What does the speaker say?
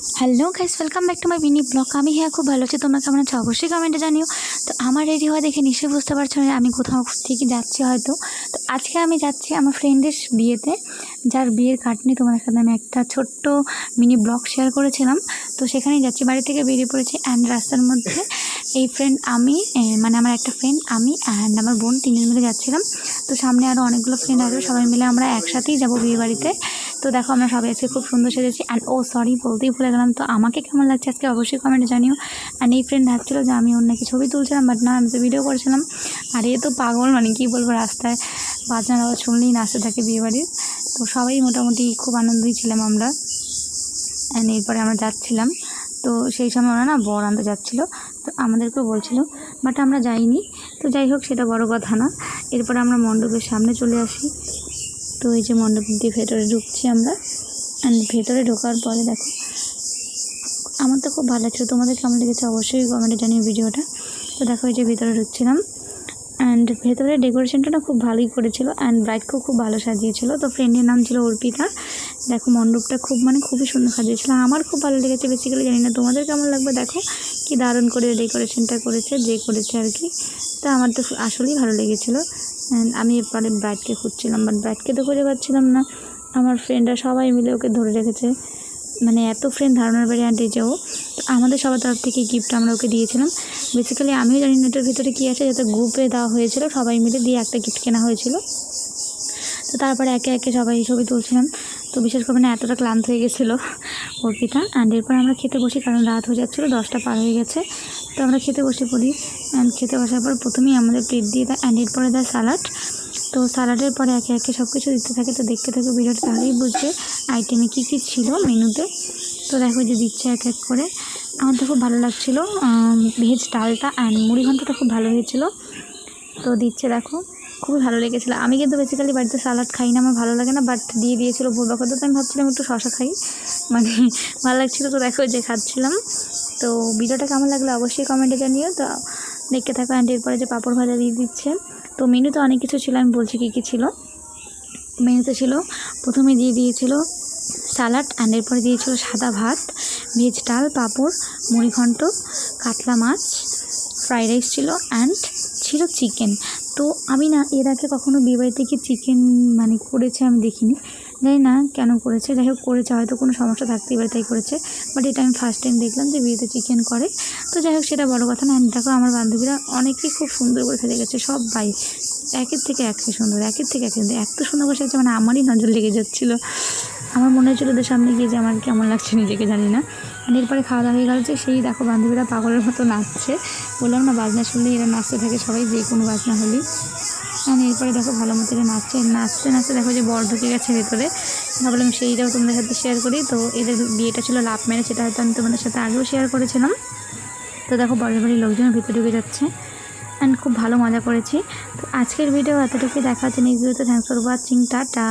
Hello guys welcome back to my mini vlog আমি হ্যাঁ খুব ভালো আছি। তোমরা কেমন আছো? অবশ্যই কমেন্টে জানিও। তো আমার রেডি হওয়া দেখে নিশ্চয়ই বুঝতে পারছ না আমি কোথাও থেকে যাচ্ছি হয়তো। তো আজকে আমি যাচ্ছি আমার ফ্রেন্ডের বিয়েতে। যার বিয়ের কার্ড নিয়ে তোমাদের সাথে আমি একটা ছোট্ট মিনি ব্লগ শেয়ার করেছিলাম। তো সেখানেই যাচ্ছি। বাড়ি থেকে বেরিয়ে পড়েছি অ্যান্ড রাস্তার মধ্যে। এই ফ্রেন্ড আমি মানে আমার একটা ফ্রেন্ড আমি অ্যান্ড আমার বোন তিনজন মিলে যাচ্ছিলাম। তো সামনে আরও অনেকগুলো ফ্রেন্ড আসবে। সবাই মিলে আমরা একসাথেই যাব বিয়ে বাড়িতে তো দেখো আমরা সবাই আজকে খুব সুন্দর সেজেছি। অ্যান্ড ও সরি বলতেই ভুলে গেলাম। তো আমাকে কেমন লাগছে আজকে অবশ্যই কমেন্টে জানিও। অ্যান্ড এই ফ্রেন্ড ভাবছিলো যে আমি ওর নাকি ছবি তুলছিলাম বাট না, আমি তো ভিডিও করছিলাম। আর এ তো পাগল মানে কী বলব, রাস্তায় বাজনার আওয়াজ শুনলেই নাচতে থাকে বিয়ে বাড়ির তো সবাই মোটামুটি খুব আনন্দই ছিলাম আমরা। অ্যান্ড এরপরে আমরা যাচ্ছিলাম। তো সেই সময় ওরা না বর আনতে যাচ্ছিল। তো আমাদেরকেও বলছিল বাট আমরা যাইনি। তো যাই হোক, সেটা বড় কথা না। এরপরে আমরা মণ্ডপের সামনে চলে আসি। তো এই যে মণ্ডপ দিয়ে ভেতরে ঢুকছি আমরা। অ্যান্ড ভেতরে ঢোকার পরে দেখো, আমার তো খুব ভালো লাগছিল তোমাদের কেমন লেগেছে অবশ্যই কমেন্টে জানিও ভিডিওটা। তো দেখো এই যে ভেতরে ঢুকছিলাম। অ্যান্ড ভেতরে ডেকোরেশনটা না খুব ভালোই করেছিল অ্যান্ড ব্রাইডকেও খুব ভালো সাজিয়েছিল। তো ফ্রেন্ডের নাম ছিল অর্পিতা। দেখো মণ্ডপটা খুব মানে খুবই সুন্দর সাজিয়েছিল। আমার খুব ভালো লেগেছে বেসিক্যালি জানি না তোমাদের কেমন লাগবে। দেখো কি দারুণ করে ডেকোরেশনটা করেছে, যে করেছে আর কি। তা আমার তো আসলেই ভালো লেগেছিলো। আমি এরপরে ব্রাইডকে খুঁজছিলাম বাট ব্রাইডকে তো খুঁজে পাচ্ছিলাম না। আমার ফ্রেন্ডরা সবাই মিলে ওকে ধরে রেখেছে। মানে এত ফ্রেন্ড ধারণার বাড়ি আনতে যাও তো আমাদের সবার তরফ থেকে গিফট আমরা ওকে দিয়েছিলাম। বেসিক্যালি আমিও জানি না এটার ভিতরে কী আছে, যাতে গ্রুপে দেওয়া হয়েছিল, সবাই মিলে দিয়ে একটা গিফট কেনা হয়েছিল। তো তারপরে একে একে সবাই ছবি তুলছিলাম। তো বিশেষ করে না এতটা ক্লান্ত হয়ে গেছিল। অর্পিতা। অ্যান্ড এরপর আমরা খেতে বসি, কারণ রাত হয়ে যাচ্ছিল, দশটা পার হয়ে গেছে। তো আমরা খেতে বসে পড়ি। অ্যান্ড খেতে বসার পর প্রথমেই আমাদের প্লেট দিয়ে দেয় অ্যান্ড এরপরে দেয় স্যালাড তো স্যালাডের পরে একে একে সব কিছু দিতে থাকে, তো দেখতে থাকে ভিডিওটা তাহলেই বুঝবে আইটেমে কী কী ছিল মেনুতে। তো দেখো যে দিচ্ছে এক এক করে। আমার তো খুব ভালো লাগছিল ভেজ ডালটা অ্যান্ড মুড়ি ঘন্টটা খুব ভালো হয়েছিল। তো দিচ্ছে দেখো, খুবই ভালো লেগেছিলো। আমি কিন্তু বেসিক্যালি বাড়িতে সালাড খাই না, আমার ভালো লাগে না বাট দিয়ে দিয়েছিলো বলবা কথা তো আমি ভাবছিলাম একটু শশা খাই। মানে ভালো লাগছিল, তো দেখো যে খাচ্ছিলাম। তো ভিডিওটা কেমন লাগল অবশ্যই কমেন্টে জানিও। তো দেখতে থাকো অ্যান্ড এরপরে যে পাঁপড় ভাজা দিয়ে দিচ্ছে। তো মেনুতে অনেক কিছু ছিল, আমি বলছি কী কী ছিল? মেনুতে ছিল, প্রথমে দিয়ে দিয়েছিল স্যালাড অ্যান্ড এরপরে দিয়েছিল সাদা ভাত ভেজ ডাল, পাঁপড়, মুড়িঘণ্ট, কাতলা মাছ ফ্রাইড রাইস ছিল অ্যান্ড ছিল চিকেন তো আমি না এর আগে কখনো বিয়েবাড়িতে কি চিকেন মানে করেছে আমি দেখিনি। জানি না কেন করেছে। যাই হোক, করেছে, হয়তো কোনো সমস্যা থাকতেই পারে, তাই করেছে। বাট এটা আমি ফার্স্ট টাইম দেখলাম যে বিয়েতে চিকেন করে। তো যাই হোক, সেটা বড় কথা না। দেখো, আমার বান্ধবীরা অনেকেই খুব সুন্দর করে সাজে গেছে, সব সবাই একের থেকে একে সুন্দর, একের থেকে এক সুন্দর। এত সুন্দর করে সাজছে মানে আমারই নজর লেগে যাচ্ছিল। আমার মনে হচ্ছিল ওদের সামনে গিয়ে যে আমার কেমন লাগছে নিজেকে, জানি না। আর এরপরে খাওয়া দাওয়া হয়ে গেল যে সেই দেখো বান্ধবীরা পাগলের মতো নাচছে। বললাম না, বাজনা শুনলেই এরা নাচতে থাকে, সবাই যে কোনো বাজনা হলেই। আর এরপরে দেখো ভালো মতো নাচছে। নাচতে নাচতে দেখো যে বর ঢুকে গেছে ভেতরে। ভাবলাম সেইটাও তোমাদের সাথে শেয়ার করি। তো এদের বিয়েটা ছিল লাভ ম্যারেজ সেটা হয়তো আমি তোমাদের সাথে আগেও শেয়ার করেছিলাম। তো দেখো বরের বাড়ির লোকজন ভিতরে ঢুকে যাচ্ছে। অ্যান্ড খুব ভালো মজা করেছি। তো আজকের ভিডিও এতটুকুই। দেখা হচ্ছে নেক্সট ভিডিওতে থ্যাংকস ফর ওয়াচিং টাটা